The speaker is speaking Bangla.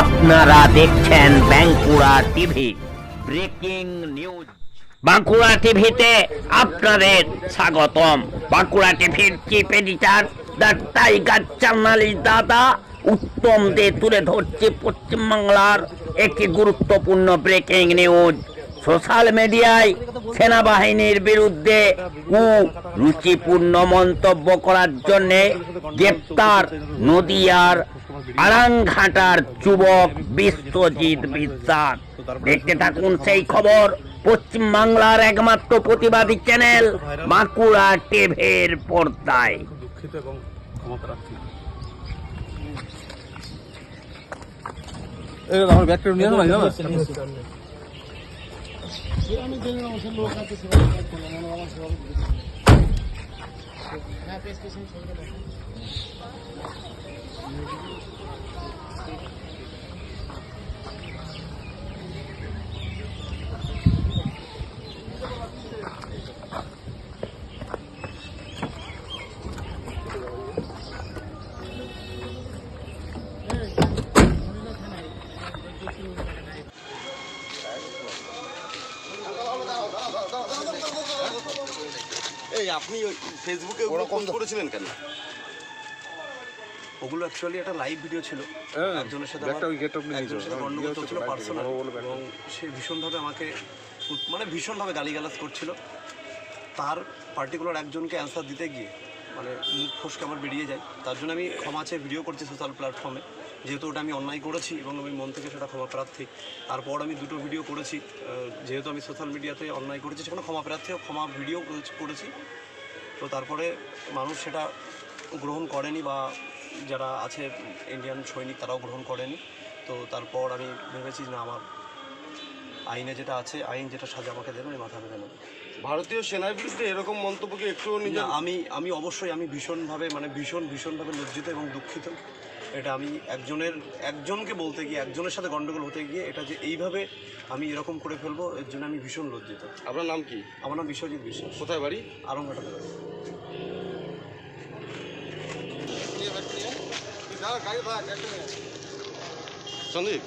আপনারা দেখছেন Bankura TV. Breaking news. Bankura টিভিতে আপনাদের স্বাগতম। বাঁকুড়া টিভির chief editor the tiger journalist দাদা উত্তম দে তুলে ধরছে পশ্চিমবাংলার একটি গুরুত্বপূর্ণ ব্রেকিং নিউজ। সোশ্যাল মিডিয়ায় সেনাবাহিনীর বিরুদ্ধে কু রুচিপূর্ণ মন্তব্য করার জন্য গ্রেপ্তার নদিয়ার আরাংঘাটার যুবক বিশ্বজিৎ বিশ্বাস। দেখতে থাকুন সেই খবর। পশ্চিম বাংলার একমাত্র প্রতিবাদী চ্যানেল, বাঁকুড়া টিভির পর্দায়। দুঃখিত এবং আমার এই আপনি ওই ফেসবুকে ওগুলো করেছিলেন কেন? ওগুলো অ্যাকচুয়ালি একটা লাইভ ভিডিও ছিল। হ্যাঁ, একজনের সাথে একজনের যাও। সাথে গন্ডগোল চলছিল পার্সোনাল এবং সে ভীষণভাবে আমাকে মানে ভীষণভাবে গালিগালাজ করছিল। তার পার্টিকুলার একজনকে অ্যান্সার দিতে গিয়ে মানে মুখ ফসকে আমার বেরিয়ে যায়। তার জন্য আমি ক্ষমা চেয়ে ভিডিও করছি সোশ্যাল প্ল্যাটফর্মে যেহেতু ওটা আমি অন্যায় করেছি এবং আমি মন থেকে সেটা ক্ষমা প্রার্থী। তারপর আমি দুটো ভিডিও করেছি যেহেতু আমি সোশ্যাল মিডিয়াতে অন্যায় করেছি সেখানে ক্ষমা প্রার্থী ও ক্ষমা ভিডিও করেছি তো তারপরে মানুষ সেটা গ্রহণ করেনি বা যারা আছে ইন্ডিয়ান সৈনিক তারাও গ্রহণ করেনি। তো তারপর আমি ভেবেছি না আমার আইনে যেটা আছে আইন যেটা সাজা আমাকে দেবে আমি মাথা ভেবে নেব ভারতীয় সেনার বিরুদ্ধে এরকম মন্তব্যকে না আমি আমি অবশ্যই আমি ভীষণভাবে মানে ভীষণ ভীষণভাবে লজ্জিত এবং দুঃখিত। এটা আমি একজনের একজনকে বলতে গিয়ে একজনের সাথে গন্ডগোল হতে গিয়ে এটা যে এইভাবে আমি এরকম করে ফেলব এর জন্য আমি ভীষণ লজ্জিত। আপনার নাম কি? আমার নাম বিশ্বজিৎ বিশ্বাস। কোথায় বাড়ি? আরঙ্গাটাতে বাড়ি। সন্দীপ?